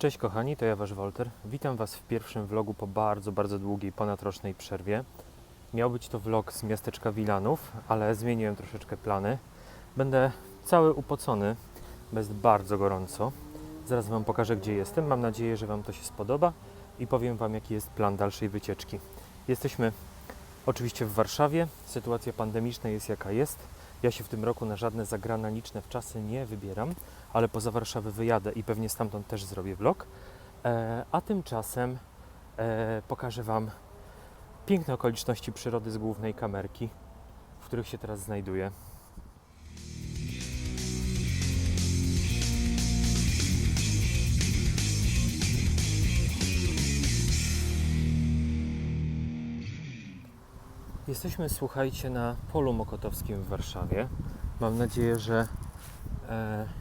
Cześć kochani, to ja Wasz Wolter. Witam Was w pierwszym vlogu po bardzo, bardzo długiej, ponadrocznej przerwie. Miał być to vlog z miasteczka Wilanów, ale zmieniłem troszeczkę plany. Będę cały upocony, jest bardzo gorąco. Zaraz Wam pokażę, gdzie jestem. Mam nadzieję, że Wam to się spodoba i powiem Wam, jaki jest plan dalszej wycieczki. Jesteśmy oczywiście w Warszawie. Sytuacja pandemiczna jest jaka jest. Ja się w tym roku na żadne zagraniczne wczasy nie wybieram, ale poza Warszawę wyjadę i pewnie stamtąd też zrobię vlog. E, a tymczasem e, pokażę Wam piękne okoliczności przyrody z głównej kamerki, w których się teraz znajduję. Jesteśmy, słuchajcie, na polu mokotowskim w Warszawie. Mam nadzieję, że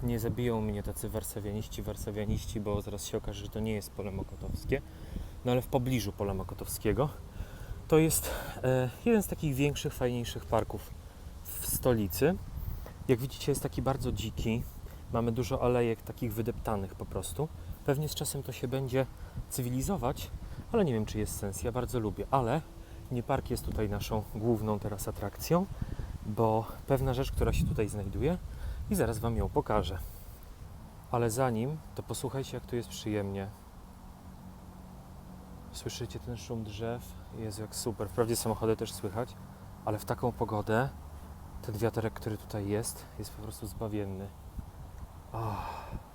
nie zabiją mnie tacy warszawianiści, warszawianiści, bo zaraz się okaże, że to nie jest pole mokotowskie. No ale w pobliżu pola mokotowskiego to jest e, jeden z takich większych, fajniejszych parków w stolicy. Jak widzicie, jest taki bardzo dziki. Mamy dużo alejek takich wydeptanych po prostu. Pewnie z czasem to się będzie cywilizować, ale nie wiem, czy jest sens. Ja bardzo lubię, ale nie park jest tutaj naszą główną teraz atrakcją, bo pewna rzecz, która się tutaj znajduje i zaraz Wam ją pokażę. Ale zanim, to posłuchajcie, jak tu jest przyjemnie. Słyszycie ten szum drzew? Jest jak super. Wprawdzie samochody też słychać, ale w taką pogodę ten wiaterek, który tutaj jest, jest po prostu zbawienny. Oh.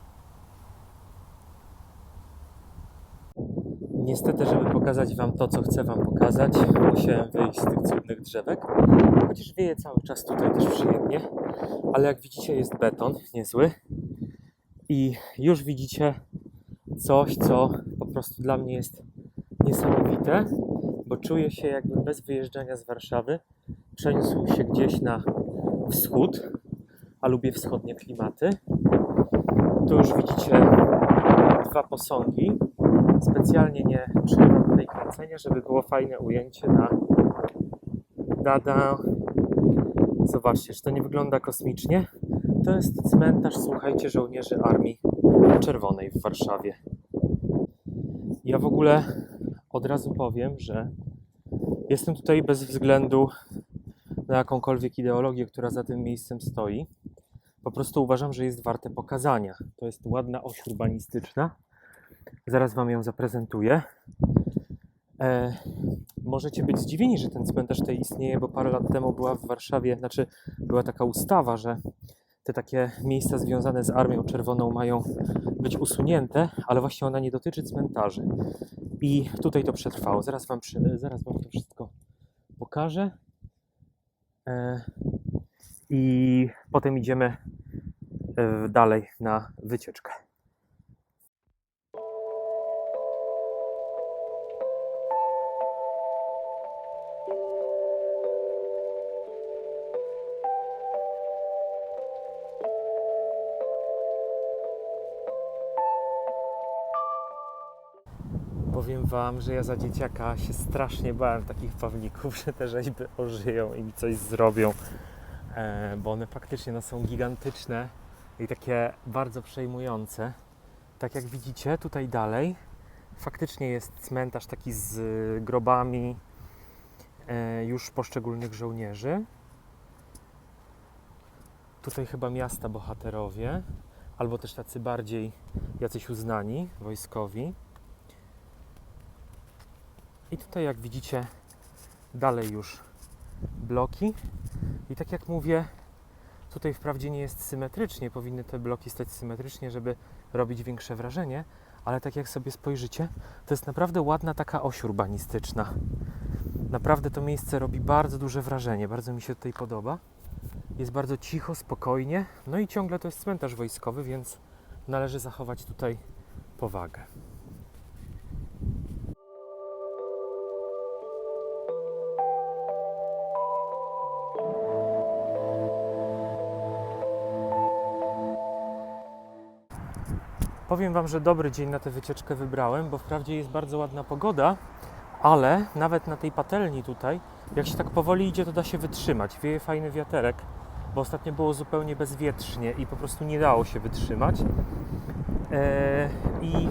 Niestety, żeby pokazać Wam to, co chcę Wam pokazać, musiałem wyjść z tych cudnych drzewek. Chociaż wieje cały czas tutaj też przyjemnie, ale jak widzicie, jest beton niezły. I już widzicie coś, co po prostu dla mnie jest niesamowite, bo czuję się jakbym bez wyjeżdżania z Warszawy przeniósł się gdzieś na wschód, a lubię wschodnie klimaty. Tu już widzicie dwa posągi. Specjalnie nie przerywam tutaj kręcenia, żeby było fajne ujęcie na Dada. Zobaczcie, czy to nie wygląda kosmicznie? To jest cmentarz, słuchajcie, żołnierzy Armii Czerwonej w Warszawie. Ja w ogóle od razu powiem, że jestem tutaj bez względu na jakąkolwiek ideologię, która za tym miejscem stoi. Po prostu uważam, że jest warte pokazania. To jest ładna oś urbanistyczna. Zaraz Wam ją zaprezentuję. E, możecie być zdziwieni, że ten cmentarz tutaj istnieje, bo parę lat temu była w Warszawie, znaczy była taka ustawa, że te takie miejsca związane z Armią Czerwoną mają być usunięte, ale właśnie ona nie dotyczy cmentarzy. I tutaj to przetrwało. Zaraz Wam, przy, zaraz wam to wszystko pokażę. E, I potem idziemy e, dalej na wycieczkę. Wam, że ja za dzieciaka się strasznie bałem takich pawników, że te rzeźby ożyją i mi coś zrobią, e, bo one faktycznie no, są gigantyczne i takie bardzo przejmujące. Tak jak widzicie, tutaj dalej faktycznie jest cmentarz taki z grobami e, już poszczególnych żołnierzy. Tutaj chyba miasta bohaterowie, albo też tacy bardziej jacyś uznani wojskowi. I tutaj, jak widzicie, dalej już bloki. I tak jak mówię, tutaj wprawdzie nie jest symetrycznie, powinny te bloki stać symetrycznie, żeby robić większe wrażenie, ale tak jak sobie spojrzycie, to jest naprawdę ładna taka oś urbanistyczna. Naprawdę to miejsce robi bardzo duże wrażenie, bardzo mi się tutaj podoba. Jest bardzo cicho, spokojnie, no i ciągle to jest cmentarz wojskowy, więc należy zachować tutaj powagę. Powiem Wam, że dobry dzień na tę wycieczkę wybrałem, bo wprawdzie jest bardzo ładna pogoda, ale nawet na tej patelni tutaj, jak się tak powoli idzie, to da się wytrzymać. Wieje fajny wiaterek, bo ostatnio było zupełnie bezwietrznie i po prostu nie dało się wytrzymać. Eee, I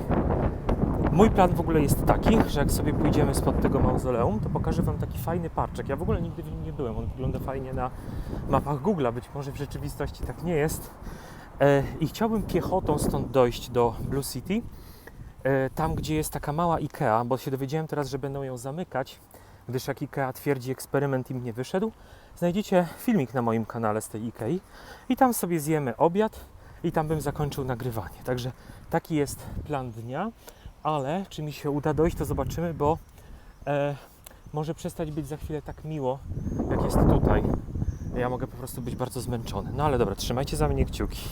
Mój plan w ogóle jest taki, że jak sobie pójdziemy spod tego mauzoleum, to pokażę Wam taki fajny parczek. Ja w ogóle nigdy w nim nie byłem. On wygląda fajnie na mapach Google'a. Być może w rzeczywistości tak nie jest. E, I chciałbym piechotą stąd dojść do Blue City. E, tam, gdzie jest taka mała IKEA, bo się dowiedziałem teraz, że będą ją zamykać, gdyż jak IKEA twierdzi, eksperyment im nie wyszedł. Znajdziecie filmik na moim kanale z tej IKEA i tam sobie zjemy obiad i tam bym zakończył nagrywanie. Także taki jest plan dnia, ale czy mi się uda dojść, to zobaczymy, bo e, może przestać być za chwilę tak miło, jak jest tutaj. Ja mogę po prostu być bardzo zmęczony. No ale dobra, trzymajcie za mnie kciuki.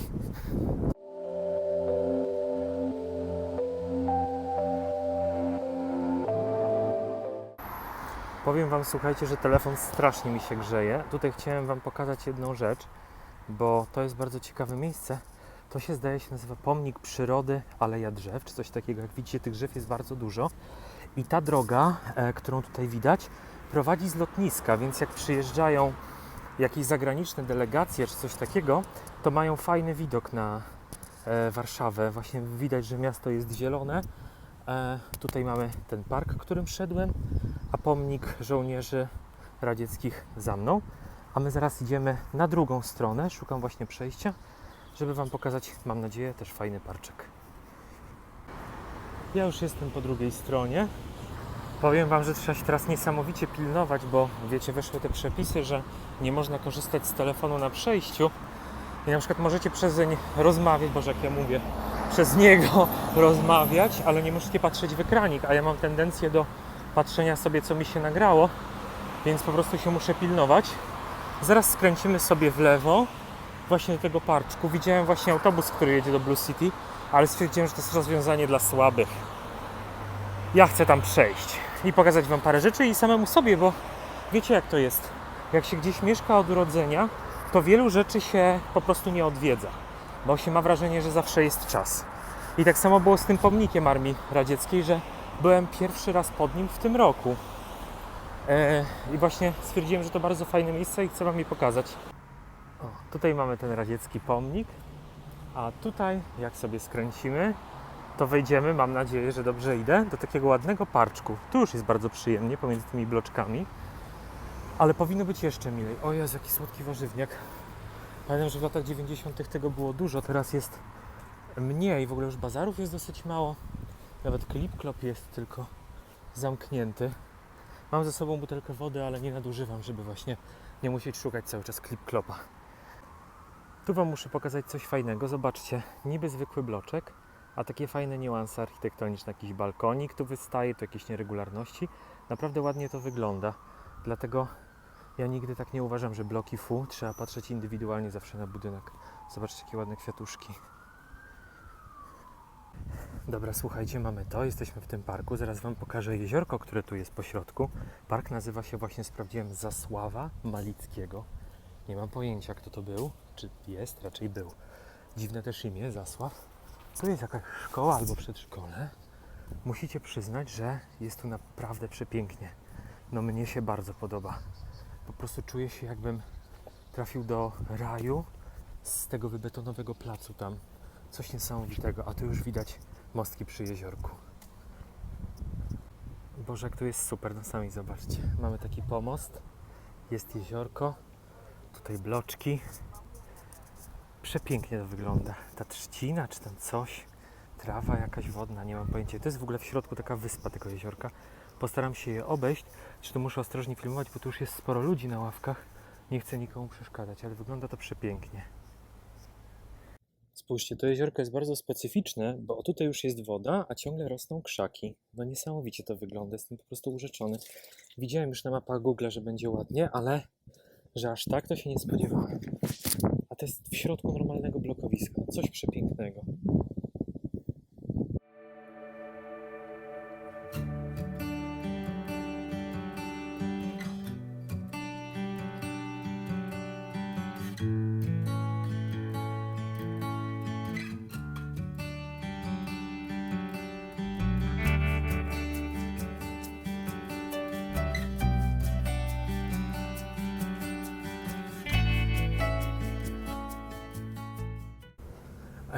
Powiem Wam, słuchajcie, że telefon strasznie mi się grzeje. Tutaj chciałem Wam pokazać jedną rzecz, bo to jest bardzo ciekawe miejsce. To się zdaje się nazywa Pomnik Przyrody Aleja Drzew, czy coś takiego. Jak widzicie, tych drzew jest bardzo dużo. I ta droga, e, którą tutaj widać, prowadzi z lotniska, więc jak przyjeżdżają jakieś zagraniczne delegacje czy coś takiego, to mają fajny widok na e, Warszawę. Właśnie widać, że miasto jest zielone. E, tutaj mamy ten park, którym szedłem, a pomnik żołnierzy radzieckich za mną. A my zaraz idziemy na drugą stronę. Szukam właśnie przejścia, żeby Wam pokazać, mam nadzieję, też fajny parczek. Ja już jestem po drugiej stronie. Powiem Wam, że trzeba się teraz niesamowicie pilnować, bo wiecie, weszły te przepisy, że nie można korzystać z telefonu na przejściu. I na przykład możecie przezeń rozmawiać, boże jak ja mówię, przez niego rozmawiać, ale nie możecie patrzeć w ekranik, a ja mam tendencję do patrzenia sobie, co mi się nagrało, więc po prostu się muszę pilnować. Zaraz skręcimy sobie w lewo, właśnie do tego parczku. Widziałem właśnie autobus, który jedzie do Blue City, ale stwierdziłem, że to jest rozwiązanie dla słabych. Ja chcę tam przejść i pokazać Wam parę rzeczy i samemu sobie, bo wiecie jak to jest. Jak się gdzieś mieszka od urodzenia, to wielu rzeczy się po prostu nie odwiedza, bo się ma wrażenie, że zawsze jest czas. I tak samo było z tym pomnikiem Armii Radzieckiej, że byłem pierwszy raz pod nim w tym roku. E, I właśnie stwierdziłem, że to bardzo fajne miejsce i chcę Wam je pokazać. O, tutaj mamy ten radziecki pomnik, a tutaj, jak sobie skręcimy, to wejdziemy, mam nadzieję, że dobrze idę, do takiego ładnego parczku. Tu już jest bardzo przyjemnie pomiędzy tymi bloczkami, ale powinno być jeszcze milej. O Jezu, jaki słodki warzywniak. Pamiętam, że w latach 90. tego było dużo, teraz jest mniej. W ogóle już bazarów jest dosyć mało. Nawet Clip Clop jest tylko zamknięty. Mam ze sobą butelkę wody, ale nie nadużywam, żeby właśnie nie musieć szukać cały czas Clip Clopa. Tu Wam muszę pokazać coś fajnego. Zobaczcie, niby zwykły bloczek, a takie fajne niuanse architektoniczne, jakiś balkonik tu wystaje, to jakieś nieregularności. Naprawdę ładnie to wygląda. Dlatego ja nigdy tak nie uważam, że bloki fu, trzeba patrzeć indywidualnie zawsze na budynek. Zobaczcie, jakie ładne kwiatuszki. Dobra, słuchajcie, mamy to, jesteśmy w tym parku. Zaraz Wam pokażę jeziorko, które tu jest po środku. Park nazywa się właśnie, sprawdziłem, Zasława Malickiego. Nie mam pojęcia, kto to był, czy jest, raczej był. Dziwne też imię, Zasław. Tu jest jakaś szkoła albo przedszkole. Musicie przyznać, że jest tu naprawdę przepięknie. No mnie się bardzo podoba. Po prostu czuję się jakbym trafił do raju z tego wybetonowego placu tam. Coś niesamowitego, a tu już widać mostki przy jeziorku. Boże, jak tu jest super, no sami zobaczcie. Mamy taki pomost, jest jeziorko, tutaj bloczki. Przepięknie to wygląda. Ta trzcina, czy tam coś, trawa jakaś wodna, nie mam pojęcia. To jest w ogóle w środku taka wyspa tego jeziorka. Postaram się je obejść. Zresztą muszę ostrożnie filmować, bo tu już jest sporo ludzi na ławkach. Nie chcę nikomu przeszkadzać, ale wygląda to przepięknie. Spójrzcie, to jeziorko jest bardzo specyficzne, bo tutaj już jest woda, a ciągle rosną krzaki. No niesamowicie to wygląda, jestem po prostu urzeczony. Widziałem już na mapach Google, że będzie ładnie, ale że aż tak to się nie spodziewałem. To jest w środku normalnego blokowiska. Coś przepięknego.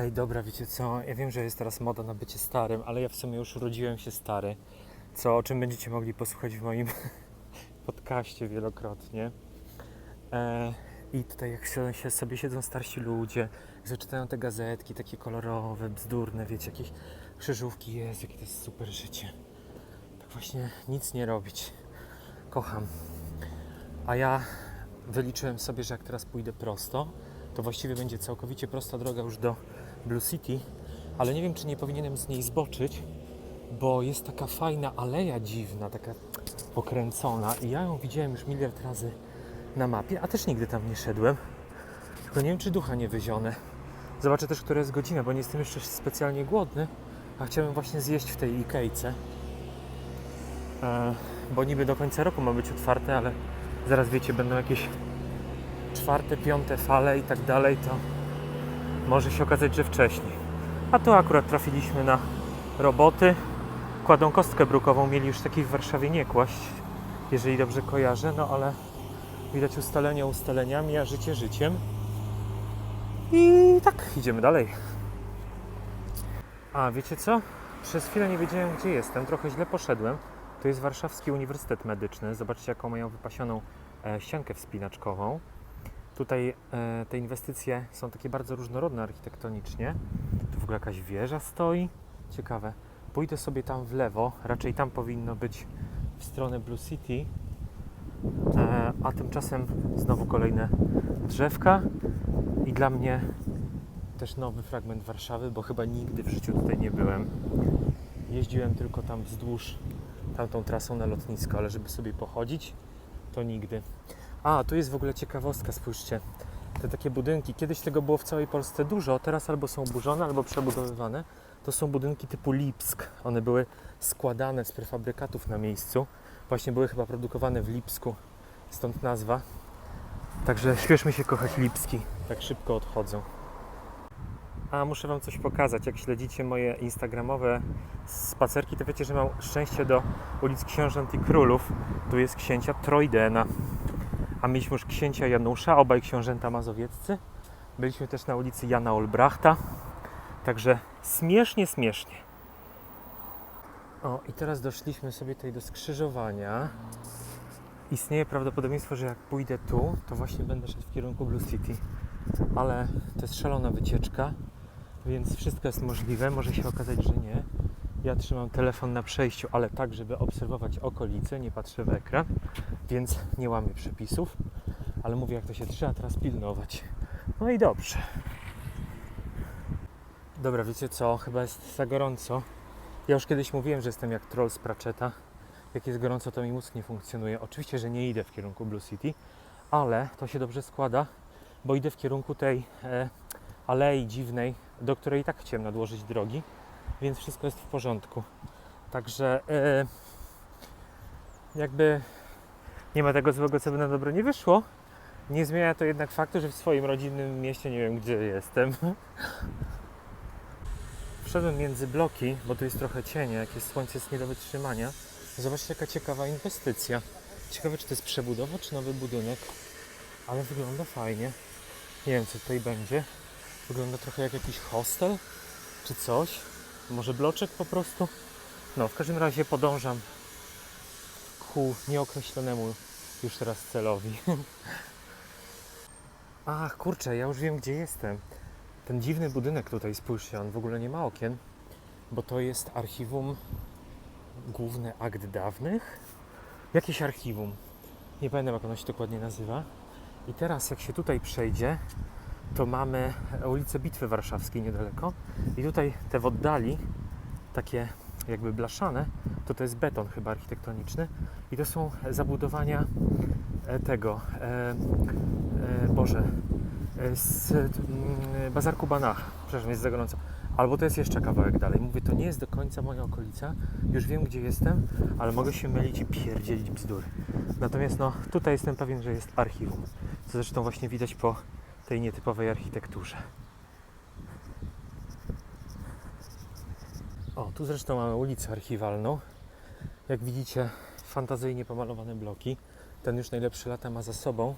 Ej, dobra, wiecie co? Ja wiem, że jest teraz moda na bycie starym, ale ja w sumie już urodziłem się stary. Co, o czym będziecie mogli posłuchać w moim podcaście wielokrotnie. E, I tutaj jak się, sobie siedzą starsi ludzie, jak czytają te gazetki takie kolorowe, bzdurne, wiecie, jakieś krzyżówki, jest, jakie to jest super życie. Tak właśnie nic nie robić. Kocham. A ja wyliczyłem sobie, że jak teraz pójdę prosto, to właściwie będzie całkowicie prosta droga już do Blue City, ale nie wiem, czy nie powinienem z niej zboczyć, bo jest taka fajna aleja dziwna, taka pokręcona i ja ją widziałem już miliard razy na mapie, a też nigdy tam nie szedłem. Tylko nie wiem, czy ducha nie wyzionę. Zobaczę też, która jest godzina, bo nie jestem jeszcze specjalnie głodny, a chciałem właśnie zjeść w tej Ikejce. E, bo niby do końca roku ma być otwarte, ale zaraz wiecie, będą jakieś czwarte, piąte fale i tak dalej, to może się okazać, że wcześniej. A tu akurat trafiliśmy na roboty. Kładą kostkę brukową, mieli już takiej w Warszawie nie kłaść, jeżeli dobrze kojarzę, no ale widać ustalenia ustaleniami, a życie życiem. I tak, idziemy dalej. A wiecie co? Przez chwilę nie wiedziałem, gdzie jestem, trochę źle poszedłem. To jest Warszawski Uniwersytet Medyczny. Zobaczcie, jaką mają wypasioną e, ściankę wspinaczkową. Tutaj e, te inwestycje są takie bardzo różnorodne architektonicznie. Tu w ogóle jakaś wieża stoi. Ciekawe. Pójdę sobie tam w lewo, raczej tam powinno być w stronę Blue City. E, a tymczasem znowu kolejne drzewka i dla mnie też nowy fragment Warszawy, bo chyba nigdy w życiu tutaj nie byłem. Jeździłem tylko tam wzdłuż tamtą trasą na lotnisko, ale żeby sobie pochodzić, to nigdy. A, tu jest w ogóle ciekawostka, spójrzcie. Te takie budynki, kiedyś tego było w całej Polsce dużo, teraz albo są burzone, albo przebudowywane. To są budynki typu Lipsk. One były składane z prefabrykatów na miejscu. Właśnie były chyba produkowane w Lipsku, stąd nazwa. Także śpieszmy się kochać Lipski, tak szybko odchodzą. A muszę Wam coś pokazać. Jak śledzicie moje instagramowe spacerki, to wiecie, że mam szczęście do ulic Książąt i Królów. Tu jest księcia Trojdena. A mieliśmy już księcia Janusza, obaj książęta mazowieccy. Byliśmy też na ulicy Jana Olbrachta. Także śmiesznie, śmiesznie. O, i teraz doszliśmy sobie tutaj do skrzyżowania. Istnieje prawdopodobieństwo, że jak pójdę tu, to właśnie będę szedł w kierunku Blue City. Ale to jest szalona wycieczka, więc wszystko jest możliwe. Może się okazać, że nie. Ja trzymam telefon na przejściu, ale tak, żeby obserwować okolice, nie patrzę w ekran, więc nie łamię przepisów. Ale mówię, jak to się trzeba teraz pilnować. No i dobrze. Dobra, wiecie co? Chyba jest za gorąco. Ja już kiedyś mówiłem, że jestem jak troll z Pratchetta. Jak jest gorąco, to mi mózg nie funkcjonuje. Oczywiście, że nie idę w kierunku Blue City, ale to się dobrze składa, bo idę w kierunku tej e, alei dziwnej, do której i tak chciałem nadłożyć drogi, więc wszystko jest w porządku. Także e, jakby nie ma tego złego, co by na dobro nie wyszło. Nie zmienia to jednak faktu, że w swoim rodzinnym mieście nie wiem, gdzie jestem. Wszedłem między bloki, bo tu jest trochę cienie, jak jest słońce jest nie do wytrzymania. Zobaczcie, jaka ciekawa inwestycja. Ciekawe, czy to jest przebudowa, czy nowy budynek, ale wygląda fajnie. Nie wiem, co tutaj będzie. Wygląda trochę jak jakiś hostel, czy coś. Może bloczek po prostu. No, w każdym razie podążam ku nieokreślonemu już teraz celowi. Ach, kurczę, ja już wiem, gdzie jestem. Ten dziwny budynek tutaj, spójrzcie, on w ogóle nie ma okien, bo to jest archiwum główny akt dawnych. Jakieś archiwum. Nie pamiętam, jak ono się dokładnie nazywa. I teraz, jak się tutaj przejdzie, to mamy ulicę Bitwy Warszawskiej niedaleko. I tutaj te w oddali, takie jakby blaszane, to to jest beton chyba architektoniczny. I to są zabudowania e, tego, e, e, Boże, e, z mm, Bazarku Banach. Przepraszam, jest za gorąco. Albo to jest jeszcze kawałek dalej. Mówię, to nie jest do końca moja okolica. Już wiem, gdzie jestem, ale mogę się mylić i pierdzielić bzdury. Natomiast no, tutaj jestem pewien, że jest archiwum. Co zresztą właśnie widać po tej nietypowej architekturze. Tu zresztą mamy ulicę archiwalną. Jak widzicie, fantazyjnie pomalowane bloki. Ten już najlepszy lata ma za sobą.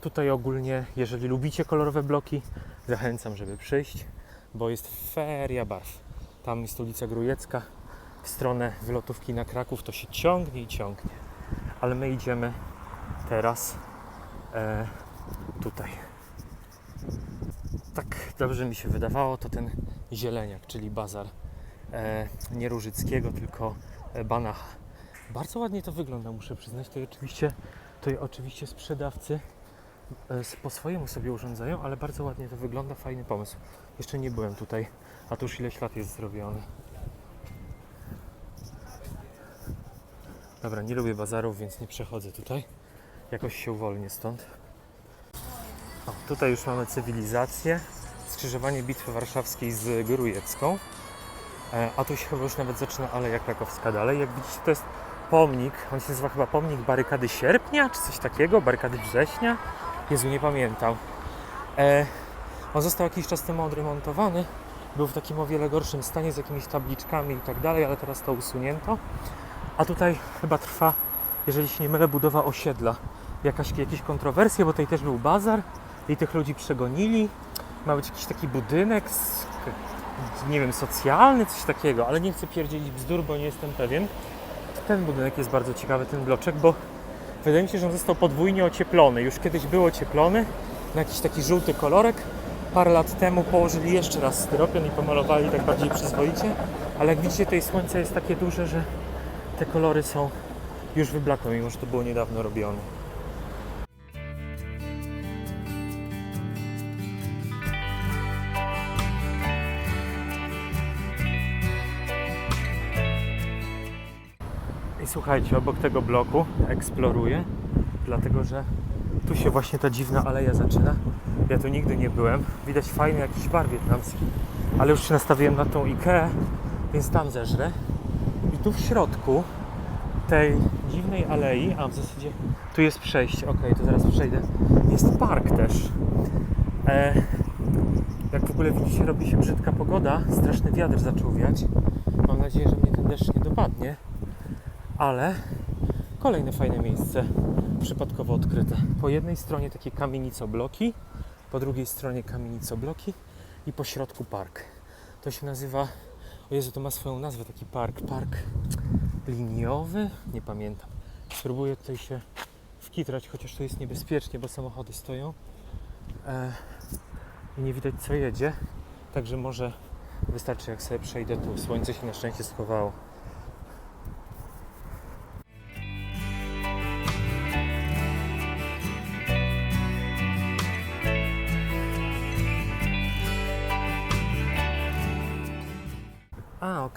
Tutaj ogólnie, jeżeli lubicie kolorowe bloki, zachęcam, żeby przyjść. bo jest feria barw. Tam jest ulica Grujecka, w stronę wylotówki na Kraków to się ciągnie i ciągnie. Ale my idziemy teraz e, tutaj. Tak dobrze mi się wydawało, to ten zieleniak, czyli bazar nie Różyckiego, tylko e, Banacha. Bardzo ładnie to wygląda, muszę przyznać. To oczywiście, to oczywiście sprzedawcy e, po swojemu sobie urządzają, ale bardzo ładnie to wygląda, fajny pomysł. Jeszcze nie byłem tutaj, a tu już ileś lat jest zrobiony. Dobra, nie lubię bazarów, więc nie przechodzę tutaj. Jakoś się uwolnię stąd. O, tutaj już mamy cywilizację, skrzyżowanie Bitwy Warszawskiej z Grujecką. E, A tu się chyba już nawet zaczyna Aleja Krakowska dalej. Jak widzicie, to jest pomnik, on się nazywa chyba pomnik Barykady Sierpnia, czy coś takiego, Barykady Września. Jezu, nie pamiętam. E, on został jakiś czas temu odremontowany. Był w takim o wiele gorszym stanie z jakimiś tabliczkami i tak dalej, ale teraz to usunięto. A tutaj chyba trwa, jeżeli się nie mylę, budowa osiedla. Jakaś, jakieś kontrowersje, bo tutaj też był bazar i tych ludzi przegonili. Ma być jakiś taki budynek, z, nie wiem, socjalny, coś takiego, ale nie chcę pierdzielić bzdur, bo nie jestem pewien. Ten budynek jest bardzo ciekawy, ten bloczek, bo wydaje mi się, że on został podwójnie ocieplony. Już kiedyś był ocieplony na jakiś taki żółty kolorek. Parę lat temu położyli jeszcze raz styropian i pomalowali tak bardziej przyzwoicie, ale jak widzicie, tutaj słońce jest takie duże, że te kolory są już wyblakłe, mimo że to było niedawno robione. Słuchajcie, obok tego bloku eksploruję, dlatego że tu się właśnie ta dziwna aleja zaczyna. Ja tu nigdy nie byłem. Widać fajny jakiś bar wietnamski, ale już się nastawiłem na tą Ikeę, więc tam zeżrę. I tu w środku tej dziwnej alei, a w zasadzie tu jest przejście, ok, to zaraz przejdę, jest park też. E, jak w ogóle widzicie, robi się brzydka pogoda, straszny wiatr zaczął wiać. Mam nadzieję, że mnie ten deszcz nie dopadnie, ale kolejne fajne miejsce przypadkowo odkryte. Po jednej stronie takie kamienicobloki, po drugiej stronie kamienicobloki i po środku park. To się nazywa, o Jezu, to ma swoją nazwę, taki park, park liniowy? Nie pamiętam. Spróbuję tutaj się wkitrać, chociaż to jest niebezpiecznie, bo samochody stoją e, i nie widać co jedzie. Także może wystarczy jak sobie przejdę tu. Słońce się na szczęście schowało.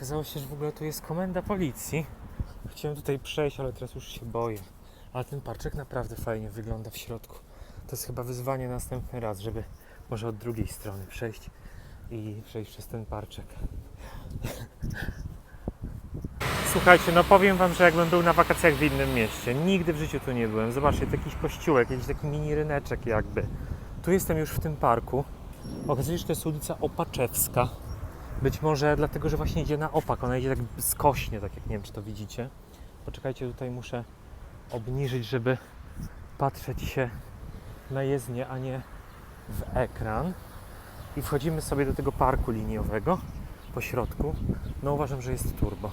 Okazało się, że w ogóle tu jest komenda policji. Chciałem tutaj przejść, ale teraz już się boję. Ale ten parczek naprawdę fajnie wygląda w środku. To jest chyba wyzwanie następny raz, żeby może od drugiej strony przejść i przejść przez ten parczek. Słuchajcie, no powiem Wam, że jakbym był na wakacjach w innym mieście. Nigdy w życiu tu nie byłem. Zobaczcie, to jakiś kościółek, jakiś taki mini ryneczek jakby. Tu jestem już w tym parku. Okazuje się, że to jest ulica Opaczewska. Być może dlatego, że właśnie idzie na opak. Ona idzie tak skośnie, tak jak nie wiem, czy to widzicie. Poczekajcie, tutaj muszę obniżyć, żeby patrzeć się na jezdnię, a nie w ekran. I wchodzimy sobie do tego parku liniowego po środku. No uważam, że jest turbo.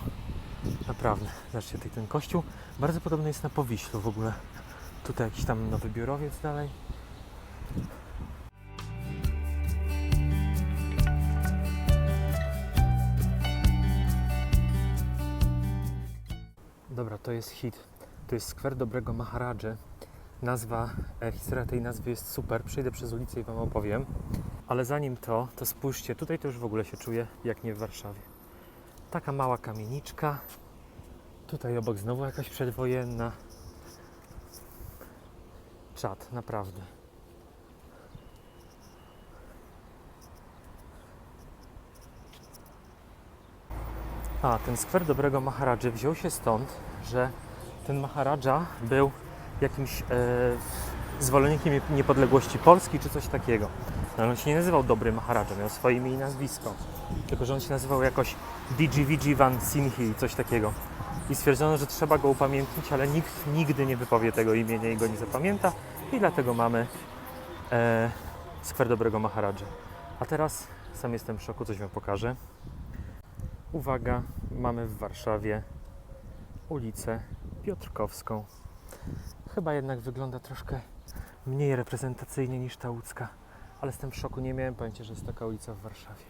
Naprawdę. Zobaczcie, tutaj ten kościół bardzo podobny jest na Powiślu w ogóle. Tutaj jakiś tam nowy biurowiec dalej. Dobra, to jest hit. To jest skwer dobrego Maharadży. Nazwa, e, historia tej nazwy jest super. Przejdę przez ulicę i Wam opowiem. Ale zanim to, to spójrzcie, tutaj to już w ogóle się czuję jak nie w Warszawie. Taka mała kamieniczka. Tutaj obok znowu jakaś przedwojenna. Czad, naprawdę. A, ten skwer dobrego Maharadży wziął się stąd, że ten Maharadża był jakimś e, zwolennikiem niepodległości Polski czy coś takiego. No, on się nie nazywał Dobry Maharadża, miał swoje imię i nazwisko. Tylko, że on się nazywał jakoś Digi Van Sinhi, coś takiego. I stwierdzono, że trzeba go upamiętnić, ale nikt nigdy nie wypowie tego imienia i go nie zapamięta. I dlatego mamy e, skwer dobrego Maharadży. A teraz Sam jestem w szoku, coś Wam pokażę. Uwaga, mamy w Warszawie ulicę Piotrkowską. Chyba jednak wygląda troszkę mniej reprezentacyjnie niż ta łódzka, ale jestem w szoku, nie miałem pojęcia, że jest taka ulica w Warszawie.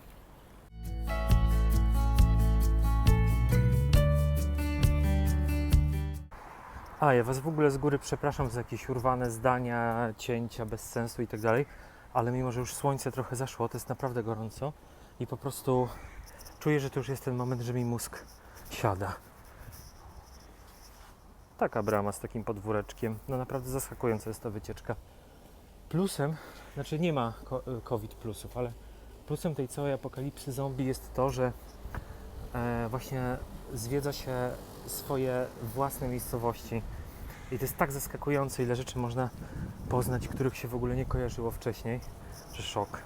A, ja Was w ogóle z góry przepraszam za jakieś urwane zdania, cięcia bez sensu i tak dalej, ale mimo, że już słońce trochę zaszło, to jest naprawdę gorąco i po prostu czuję, że to już jest ten moment, że mi mózg siada. Taka brama z takim podwóreczkiem. No naprawdę zaskakująca jest ta wycieczka. Plusem, znaczy nie ma ko- COVID plusów, ale plusem tej całej apokalipsy zombie jest to, że e, właśnie zwiedza się swoje własne miejscowości. I to jest tak zaskakujące, ile rzeczy można poznać, których się w ogóle nie kojarzyło wcześniej, że szok.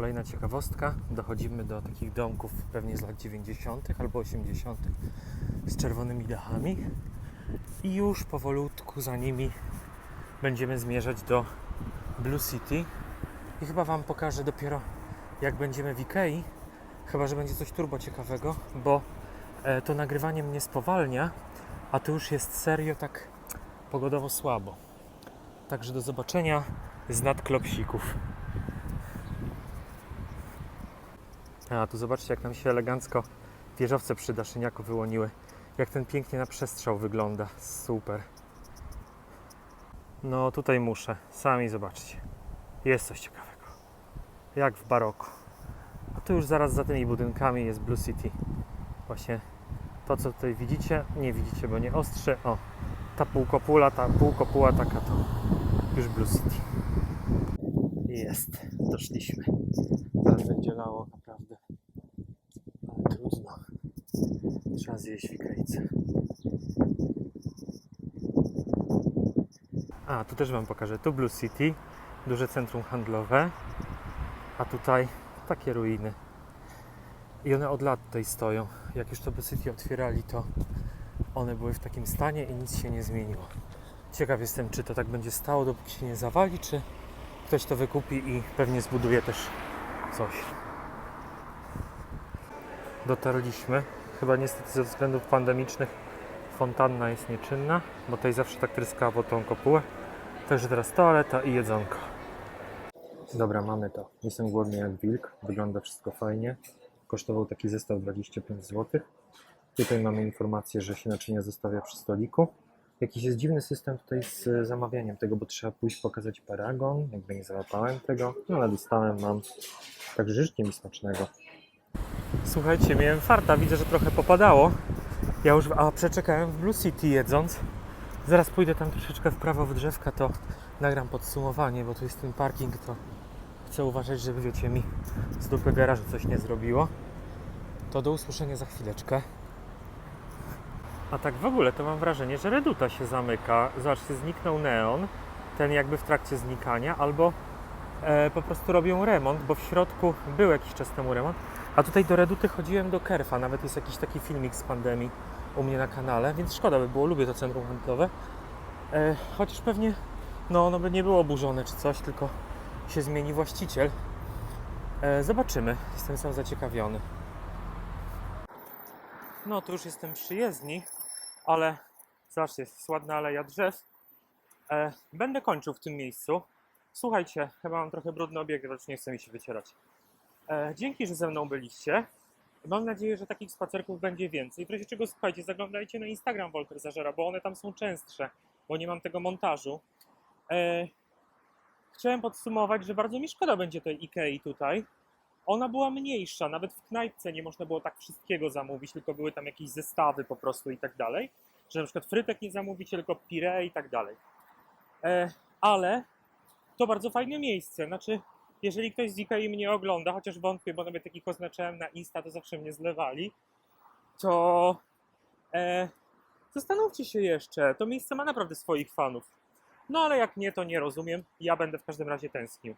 Kolejna ciekawostka. Dochodzimy do takich domków pewnie z lat 90. albo 80. z czerwonymi dachami. I już powolutku za nimi będziemy zmierzać do Blue City. I chyba Wam pokażę dopiero jak będziemy w Ikei. Chyba, że będzie coś turbo ciekawego, bo e, to nagrywanie mnie spowalnia, a to już jest serio tak pogodowo słabo. Także do zobaczenia z nadklopsików. A tu zobaczcie, jak nam się elegancko wieżowce przy Daszyniaku wyłoniły. Jak ten pięknie na przestrzał wygląda. Super. No tutaj muszę. Sami zobaczcie. Jest coś ciekawego. Jak w baroku. A tu już zaraz za tymi budynkami jest Blue City. Właśnie to, co tutaj widzicie, nie widzicie, bo nie ostrze. O, ta półkopula, ta półkopuła taka to już Blue City. Jest. Doszliśmy. Zaraz będzie lało, naprawdę. Ale trudno. Trzeba zjeść wikejce. A, tu też Wam pokażę. Tu Blue City, duże centrum handlowe, a tutaj takie ruiny. I one od lat tutaj stoją. Jak już to Blue City otwierali, to one były w takim stanie i nic się nie zmieniło. Ciekaw jestem, czy to tak będzie stało, dopóki się nie zawali, czy ktoś to wykupi i pewnie zbuduje też coś. Dotarliśmy. Chyba niestety ze względów pandemicznych fontanna jest nieczynna, bo tutaj zawsze tak tryskało tą kopułę. Także teraz toaleta i jedzonko. Dobra, mamy to. Jestem głodny jak wilk. Wygląda wszystko fajnie. Kosztował taki zestaw 25 zł. Tutaj mamy informację, że się naczynia zostawia przy stoliku. Jakiś jest dziwny system tutaj z e, zamawianiem tego, bo trzeba pójść pokazać paragon. Jakby nie załapałem tego, no ale dostałem, mam. Także życzcie mi smacznego. Słuchajcie, miałem farta, widzę, że trochę popadało. Ja już, a przeczekałem w Blue City jedząc. Zaraz pójdę tam troszeczkę w prawo w drzewka, to nagram podsumowanie, bo tu jest ten parking, to chcę uważać, żeby wiecie mi z dupy garażu coś nie zrobiło. To do usłyszenia za chwileczkę. A tak w ogóle to mam wrażenie, że Reduta się zamyka. Zobaczcie, zniknął neon, ten jakby w trakcie znikania, albo e, po prostu robią remont, bo w środku był jakiś czas temu remont. A tutaj do Reduty chodziłem do Kerfa, nawet jest jakiś taki filmik z pandemii u mnie na kanale, więc szkoda by było, lubię to centrum handlowe. E, chociaż pewnie no ono by nie było oburzone czy coś, tylko się zmieni właściciel. E, zobaczymy, jestem sam zaciekawiony. No to już jestem przy jezdni, ale zobaczcie, jest ładna aleja drzew. E, będę kończył w tym miejscu. Słuchajcie, chyba mam trochę brudny obieg, lecz nie chce mi się wycierać. E, dzięki, że ze mną byliście. Mam nadzieję, że takich spacerków będzie więcej. W razie czego słuchajcie, zaglądajcie na Instagram Wolter Zażera, bo one tam są częstsze, bo nie mam tego montażu. E, chciałem podsumować, że bardzo mi szkoda będzie tej Ikei tutaj. Ona była mniejsza, nawet w knajpce nie można było tak wszystkiego zamówić, tylko były tam jakieś zestawy po prostu i tak dalej. Że na przykład frytek nie zamówicie, tylko pire i tak dalej. E, ale to bardzo fajne miejsce. Znaczy, jeżeli ktoś z Ikei mnie ogląda, chociaż wątpię, bo nawet takich oznaczałem na Insta, to zawsze mnie zlewali, to e, zastanówcie się jeszcze. To miejsce ma naprawdę swoich fanów. No ale jak nie, to nie rozumiem. Ja będę w każdym razie tęsknił.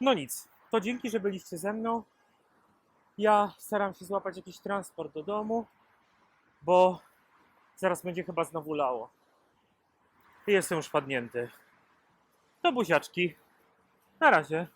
No nic, to dzięki, że byliście ze mną. Ja staram się złapać jakiś transport do domu, bo Zaraz będzie chyba znowu lało. Jestem już padnięty. To buziaczki. Na razie.